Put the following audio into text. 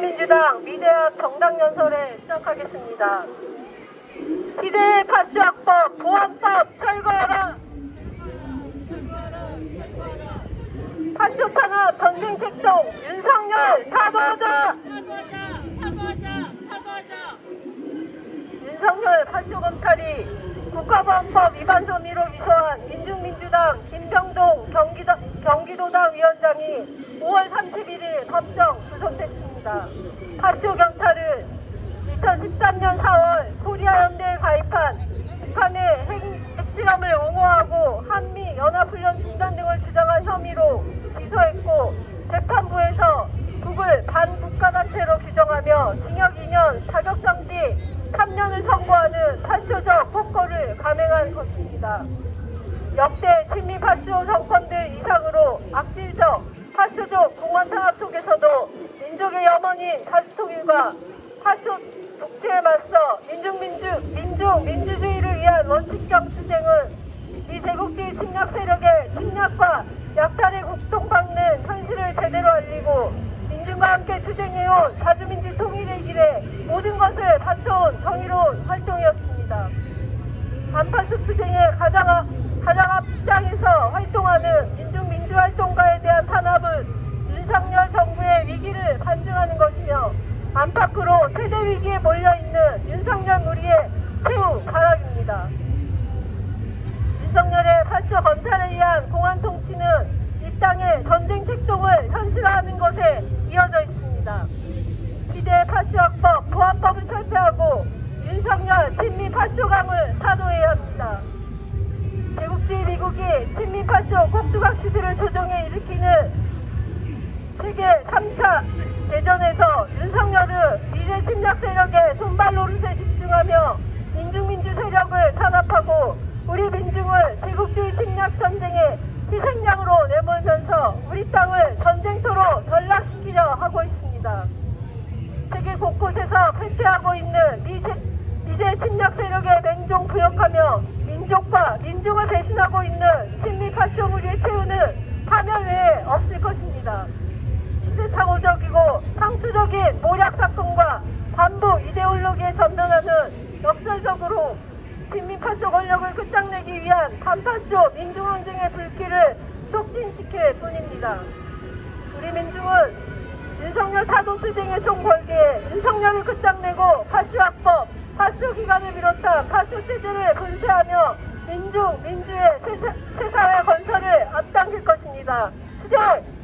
민주당 미대학 정당연설에 시작하겠습니다. 희대 파쇼학법 보안법 철거하라. 파쇼 탄압 전쟁 책동 윤석열 타도하자. 윤석열 파쇼 검찰이 국가보안법 위반 혐의로 기소한 민중민주당 김병동 경기도, 경기도당 위원장이 5월 31일 법정 구속됐습니다. 파쇼 경찰은 2013년 4월 코리아 연대에 가입한 북한의 핵, 핵실험을 옹호하고 한미 연합훈련 중단 등을 주장한 혐의로 기소했고 재판부에서 북을 반국가단체로 규정하며 징역 2년, 자격정지 3년을 선고하는 파쇼적 폭거를 감행한 것입니다. 역대 친미 파쇼 정권들 이상으로 악질적 파쇼적 공원 탄압 속에서도 민족의 염원인 다수통일과 파쇼 독재에 맞서 민중민주 민중 민주주의를 위한 원칙적 투쟁은 이 제국주의 침략 세력의 침략과 약탈에 고통받는 현실을 제대로 알리고 민중과 함께 투쟁해온 자주민주 통일의 길에 모든 것을 바쳐온 정의로운 위기에 몰려있는 윤석열 무리의 최후 가락입니다. 윤석열의 파쇼 검찰에 의한 공안 통치는 이 땅의 전쟁 책동을 현실화하는 것에 이어져 있습니다. 비대 파쇼학법 보안법을 철폐하고 윤석열 친미 파쇼감을 타도해야 합니다. 제국주의 미국이 친미 파쇼 꼭두각시들을 조정해 일으키는 세계 3차 대전에서 윤석열은 미래 침략 세력의 손발 노릇에 집중하며 민중민주 세력을 탄압하고 우리 민중을 제국주의 침략 전쟁의 희생양으로 내몰면서 우리 땅을 전쟁터로 전락시키려 하고 있습니다. 세계 곳곳에서 패퇴하고 있는 미세, 미제 침략 세력의 맹종 부역하며 민족과 민중을 배신하고 있는 친미 파쇼 무리의 최후는 파멸 외에 없을 것입니다. 시대착오적이고 상투적인 모략 사건과 반부 이데올로기에 전면하는 역설적으로 친민파쇼 권력을 끝장내기 위한 반파쇼 민중항쟁의 불길을 촉진시킬 뿐입니다. 우리 민중은 윤석열 타도 투쟁의 총궐기에 윤석열을 끝장내고 파쇼학법, 파쇼기관을 비롯한 파쇼 체제를 분쇄하며 민중, 민주의 새, 새 사회 건설을 앞당길 것입니다. 투쟁!